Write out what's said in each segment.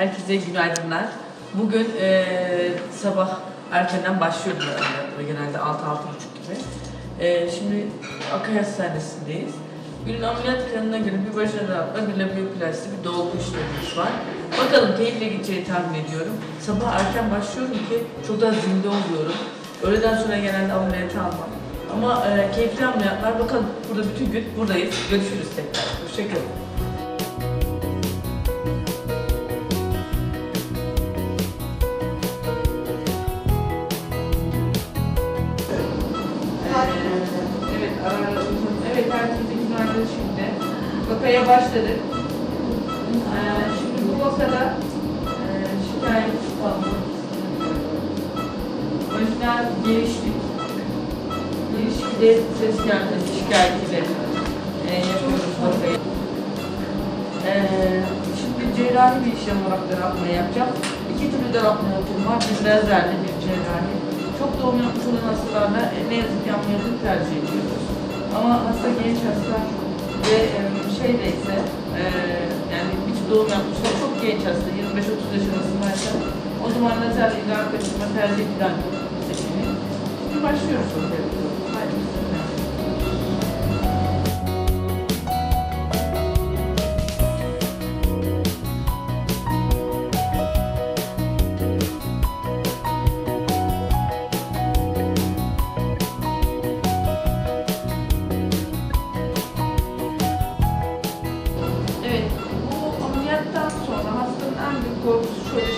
Herkese günaydınlar. Bugün eee, sabah erkenden başlıyoruz ameliyatlara genelde 6-6.30 gibi. Eee, şimdi Akay Hastanesi'ndeyiz. Günün ameliyat planına göre bir başarı rahatla bir labioplasti bir dolgu işlemimiz var. Bakalım keyifle gideceği tahmin ediyorum. Sabah erken başlıyorum ki çok daha zinde oluyorum. Öğleden sonra genelde ameliyatı almam. Ama eee, keyifli ameliyatlar bakalım burada bütün gün buradayız. Görüşürüz tekrar. Hoşçakalın. Evet, günaydın şimdi. Vakaya başladık. Ee, şimdi bu vakada e, şikayet fazla. Orijinal gelişlik. Gelişikte ses gelmesi şikayetiyle e, yapıyoruz vakayı. Ee, şimdi cerrahi bir işlem olarak daraltma yapacağım. İki türlü daraltma yöntemi var. Bir lazerli, bir cerrahi. Çok doğum yapmış olan hastalarla e, ne yazık ki ameliyatı tercih ediyoruz. Ama hasta genç hasta ve e, şeyde ise e, yani hiç doğum yapmışlar çok genç hasta 25-30 yaş arasındaysa o zaman lazer idrar kaçırma tercih edilen seçeneği. Şimdi başlıyoruz sohbet. Haydi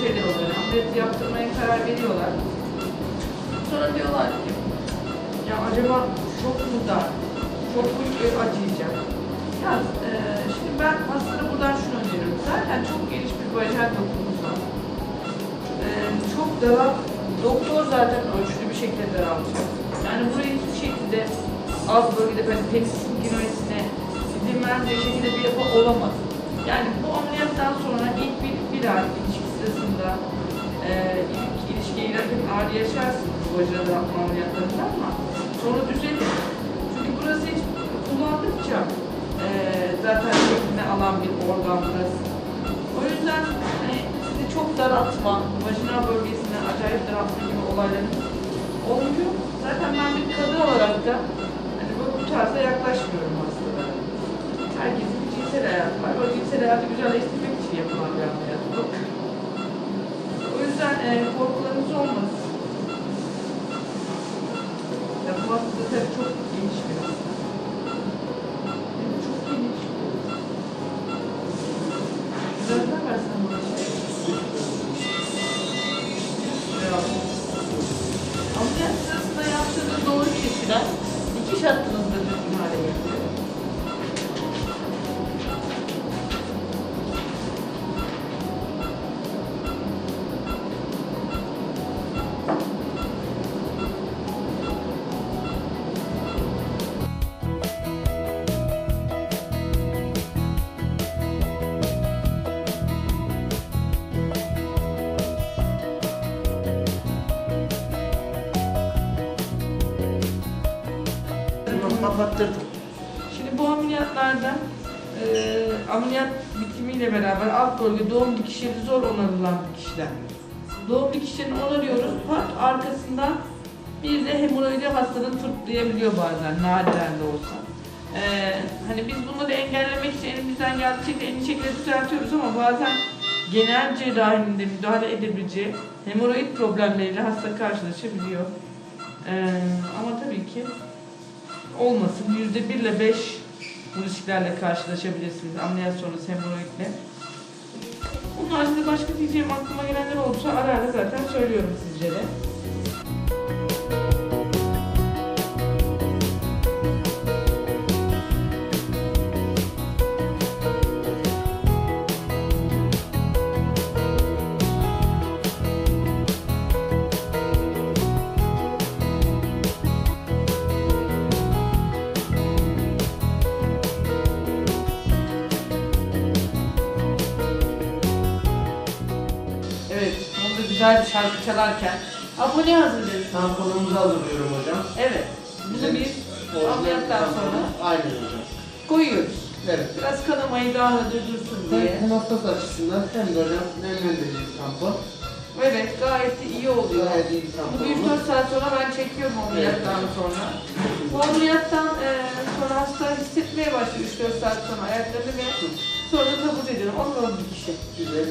şeyler oluyor. Ameliyatı yaptırmaya karar veriyorlar. Sonra diyorlar ki, ya acaba çok mu dar, çok mu acıyacak? Ya e, şimdi ben hastana buradan şunu öneriyorum. Zaten çok geniş bir vajinal dokumuz var. E, çok daralt, doktor zaten ölçülü bir şekilde daraltacak. Yani burayı hiçbir şekilde az bölgede böyle peksin ginoisine dinmez bir şekilde bir yapı olamaz. Yani bu ameliyattan sonra ilk bir, bir ay ilişki sırasında e, ilk ilişkiye girerken ağrı yaşarsınız vajinal ameliyatlarında ama sonra düzelir. Çünkü burası hiç kullandıkça e, zaten şeklini alan bir organ burası. O yüzden hani sizi çok daraltma, vajinal bölgesine acayip daraltma gibi olayların olmuyor. Zaten ben bir kadın olarak da hani bu, bu tarza yaklaşmıyorum hastalara. Herkesin bir cinsel hayatı var. O cinsel hayatı güzelleştirmek için yapılan bir ameliyat bu. O yüzden e, korkularınız olmasın. Ya bu hasta da tabii çok geniş bir hasta. Kapattırdım. Şimdi bu ameliyatlarda e, ameliyat bitimiyle beraber alt bölge doğum dikişleri zor onarılan dikişler. Doğum dikişlerini onarıyoruz. Part arkasından bir de hemoroidi hastanın fırtlayabiliyor bazen nadiren de olsa. E, hani biz bunları engellemek için elimizden geldiği en iyi şekilde düzeltiyoruz ama bazen genel cerrahinin de müdahale edebileceği hemoroid problemleriyle hasta karşılaşabiliyor. E, ama tabii ki olmasın. Yüzde bir ile beş bu risklerle karşılaşabilirsiniz ameliyat sonrası hemoroidle. Bunun haricinde başka diyeceğim aklıma gelenler olursa ara ara zaten söylüyorum sizlere. Evet, onda güzel bir şarkı çalarken abone hazırlıyoruz. Tamponumuzu hazırlıyorum hocam. Evet, bunu bir ameliyattan sonra Aynen hocam. koyuyoruz. Evet. Biraz kanamayı daha hızlı dursun diye. Hem hastası açısından hem böyle nemlendirici bir tampon. Evet gayet de iyi oluyor. Gayet iyi bir Bunu tampon. 3-4 saat sonra ben çekiyorum ameliyattan sonra. Bu ameliyattan e, sonra hasta hissetmeye başlıyor 3-4 saat sonra ayaklarını ve sonra da kabul ediyorum. Allah'ım bir kişi. Güzel.